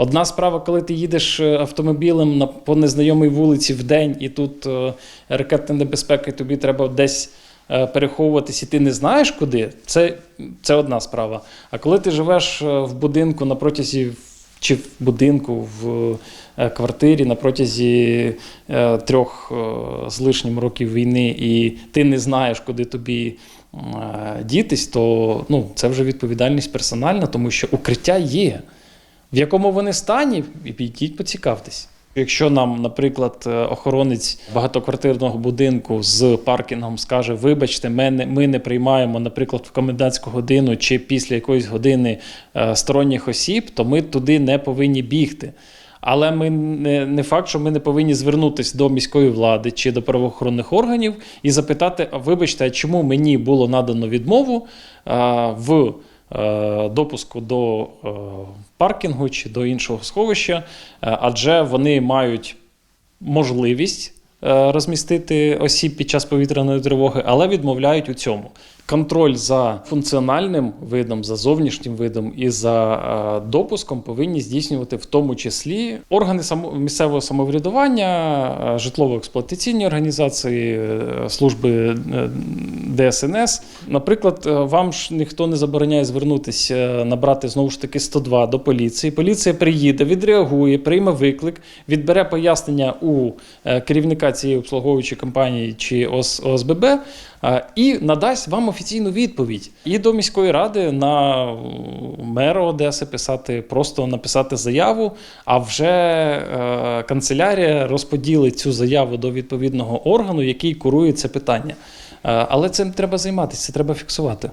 Одна справа, коли ти їдеш е, автомобілем на по незнайомій вулиці в день, і тут е, ракетна небезпека, і тобі треба десь е, переховуватись, і ти не знаєш куди. Це, це одна справа. А коли ти живеш в будинку на протязі чи в будинку в квартирі на протязі трьох з лишнім років війни, і ти не знаєш, куди тобі дітись, то ну, це вже відповідальність персональна, тому що укриття є. В якому вони стані, і підіть поцікавтесь. Якщо нам, наприклад, е, охоронець багатоквартирного будинку з паркінгом скаже: вибачте, ми не, ми не приймаємо, наприклад, в комендантську годину чи після якоїсь години е, сторонніх осіб, то ми туди не повинні бігти. Але ми не, не факт, що ми не повинні звернутися до міської влади чи до правоохоронних органів і запитати: вибачте, чому мені було надано відмову е, в допуску до е, паркінгу чи до іншого сховища, е, адже вони мають можливість е, розмістити осіб під час повітряної тривоги, але відмовляють у цьому. Контроль за функціональним видом, за зовнішнім видом і за е, допуском повинні здійснювати в тому числі органи місцевого самоврядування, е, житлово-експлуатаційні організації, е, служби ДСНС. Наприклад, вам ж ніхто не забороняє звернутися, набрати знову ж таки 102 до поліції. Поліція приїде, відреагує, прийме виклик, відбере пояснення у керівника цієї обслуговуючої компанії чи ОС, ОСББ і надасть вам офіційну відповідь. І до міської ради на мера Одеси писати, просто написати заяву, а вже е, канцелярія розподілить цю заяву до відповідного органу, який курує це питання. Е, Але цим треба займатися, це треба фіксувати.